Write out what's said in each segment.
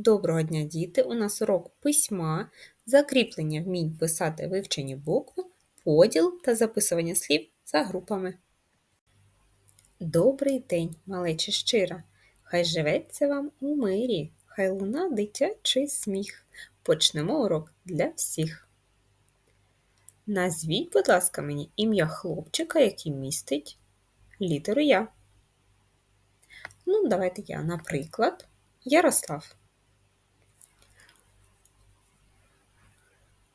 Доброго дня, діти! У нас урок письма, закріплення вмінь писати вивчені букви, поділ та записування слів за групами. Добрий день, малече щира! Хай живеться вам у мирі, хай луна дитячий сміх. Почнемо урок для всіх. Назвіть, будь ласка, мені ім'я хлопчика, який містить літеру Я. Ну, давайте я, наприклад, Ярослав.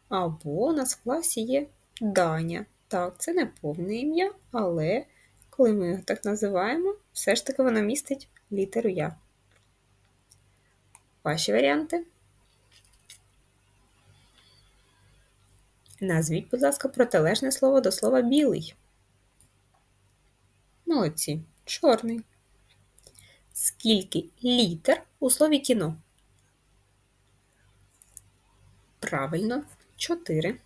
Або у нас в класі є Даня. Так, це не повне ім'я, але коли ми його так називаємо, все ж таки воно містить літеру Я. Ваші варіанти? Назвіть, будь ласка, протилежне слово до слова білий. Молодці. Чорний. Скільки літер у слові кіно? Правильно, 4.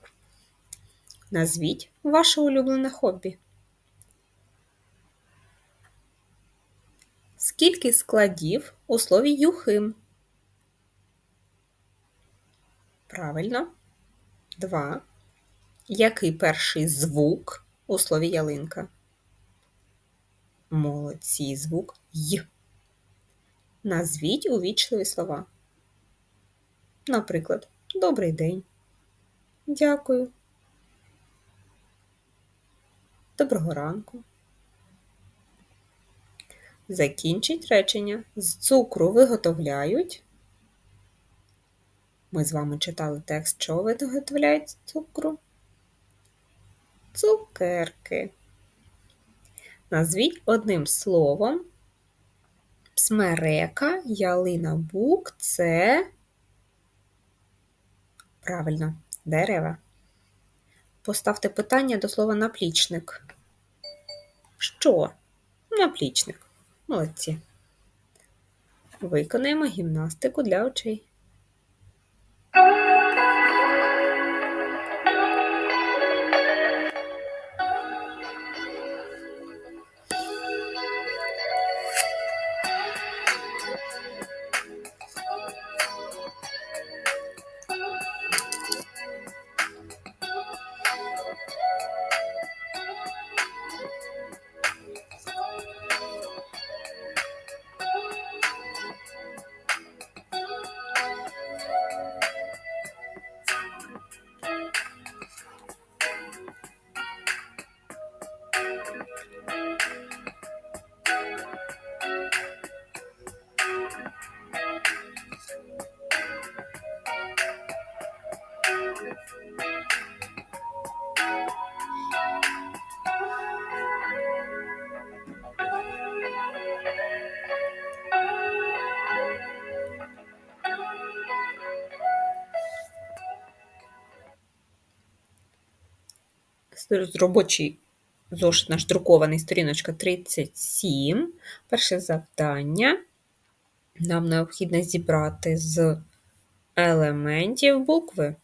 Назвіть ваше улюблене хобі. Скільки складів у слові юхим? Правильно. 2. Який перший звук у слові ялинка? Молодці звук Й. Назвіть увічливі слова. Наприклад, Добрий день. Дякую. Доброго ранку. Закінчить речення. З цукру виготовляють. Ми з вами читали текст, що виготовляють з цукру. Цукерки. Назвіть одним словом. Смерека, ялина бук це правильно дерева. Поставте питання до слова наплічник. Що? Наплічник. Молодці. Виконаємо гімнастику для очей. Робочий зошит наш друкований сторіночка 37. Перше завдання. Нам необхідно зібрати з елементів букви.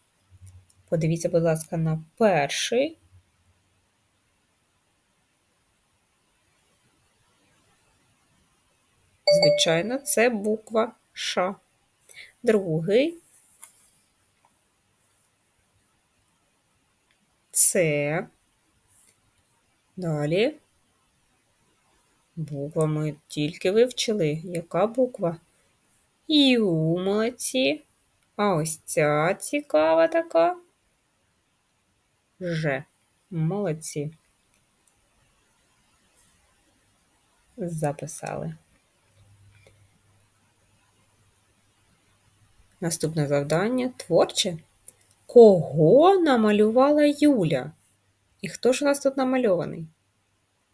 Подивіться, будь ласка, на перший. Звичайно, це буква Ш. Другий Це. Далі. Буква ми тільки вивчили. Яка буква? Ю, молодці. А ось ця цікава така. Ж. Молодці. Записали. Наступне завдання творче. Кого намалювала Юля? І хто ж у нас тут намальований?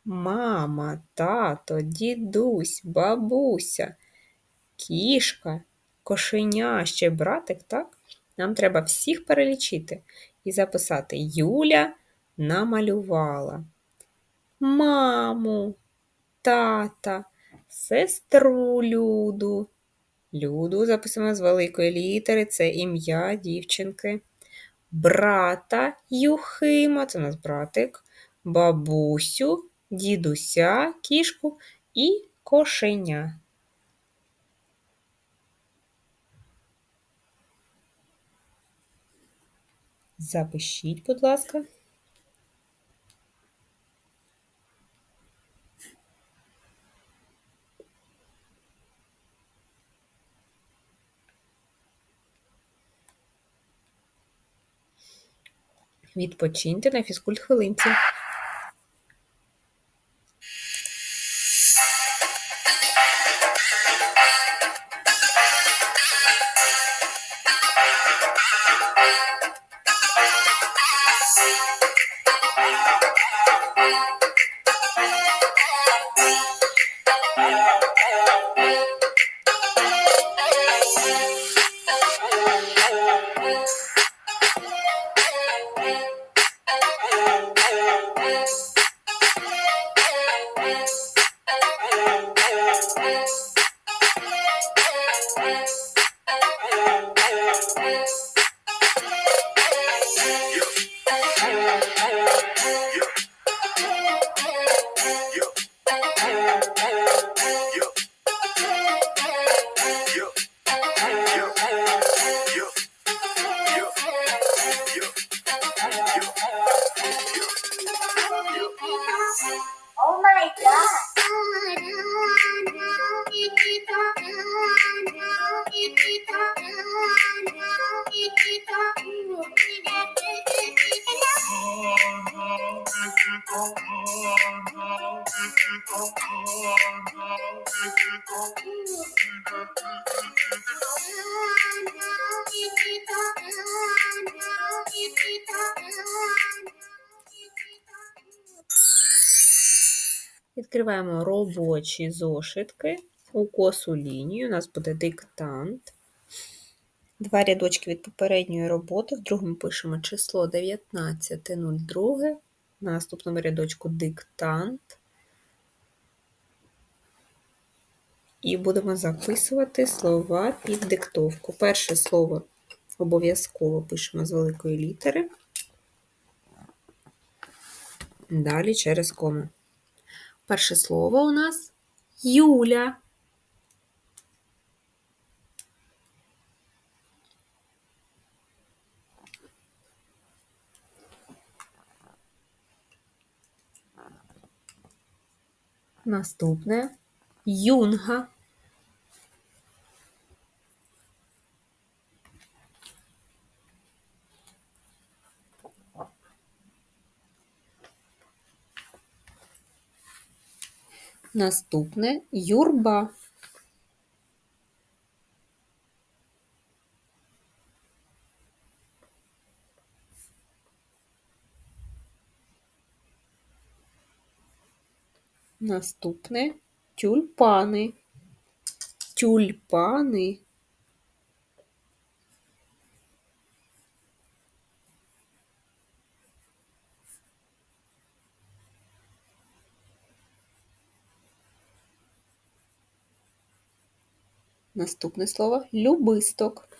Мама, тато, дідусь, бабуся, кішка, кошеня, ще братик, так? Нам треба всіх перелічити і записати Юля намалювала. Маму, тата, сестру Люду. Люду записуємо з великої літери, це ім'я дівчинки брата Юхима, це у нас братик, бабусю, дідуся, кішку і кошеня. Запишіть, будь ласка. Відпочиньте на фізкульт Відкриваємо робочі зошитки У косу лінію. У нас буде диктант. Два рядочки від попередньої роботи. В другому пишемо число 19.02. На наступному рядочку диктант. І будемо записувати слова під диктовку. Перше слово обов'язково пишемо з великої літери. Далі через кому. Перше слово у нас Юля. Наступне Юнга. Наступне юрба. Наступне тюльпани. Тюльпани. Наступне слово любисток.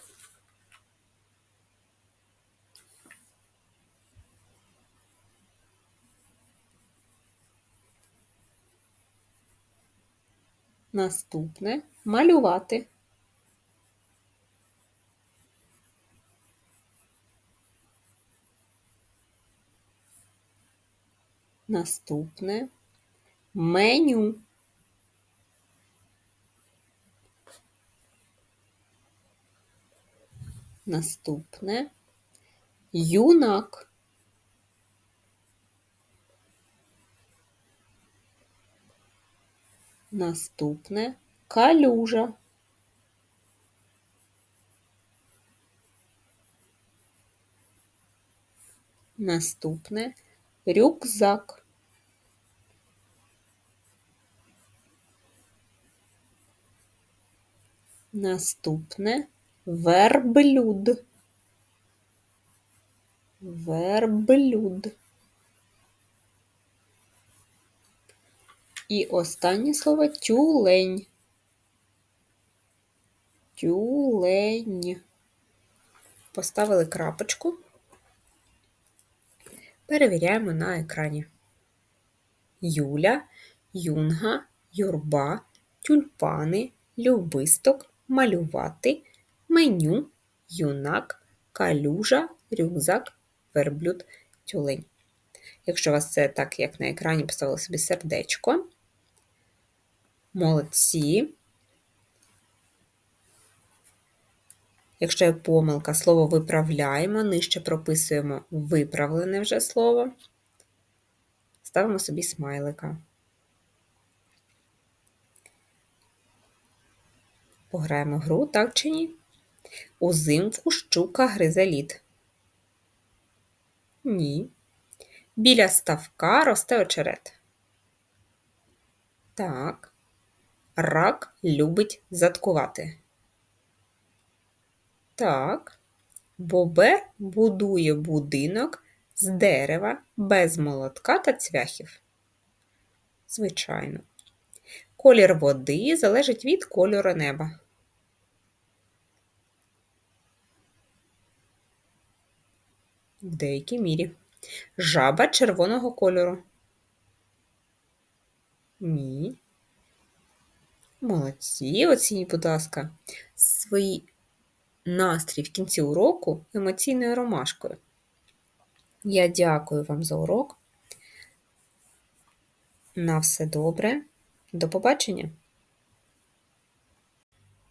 Наступне малювати. Наступне меню. Наступне юнак. Наступне калюжа. Наступне рюкзак. Наступне верблюд. Верблюд. І останнє слово тюлень. Тюлень. Поставили крапочку. Перевіряємо на екрані. Юля, юнга, юрба, тюльпани, любисток, малювати, меню, юнак, калюжа, рюкзак, верблюд, тюлень. Якщо у вас це так, як на екрані, поставили собі сердечко. Молодці. Якщо є помилка, слово виправляємо, нижче прописуємо виправлене вже слово. Ставимо собі смайлика. Пограємо гру, так чи ні? Узимку щука гризе лід. Ні. Біля ставка росте очерет. Так. Рак любить заткувати. Так. Бобер будує будинок з дерева без молотка та цвяхів. Звичайно. Колір води залежить від кольору неба. В деякій мірі. Жаба червоного кольору. Ні. Молодці, оцініть, будь ласка, свій настрій в кінці уроку емоційною ромашкою. Я дякую вам за урок. На все добре. До побачення!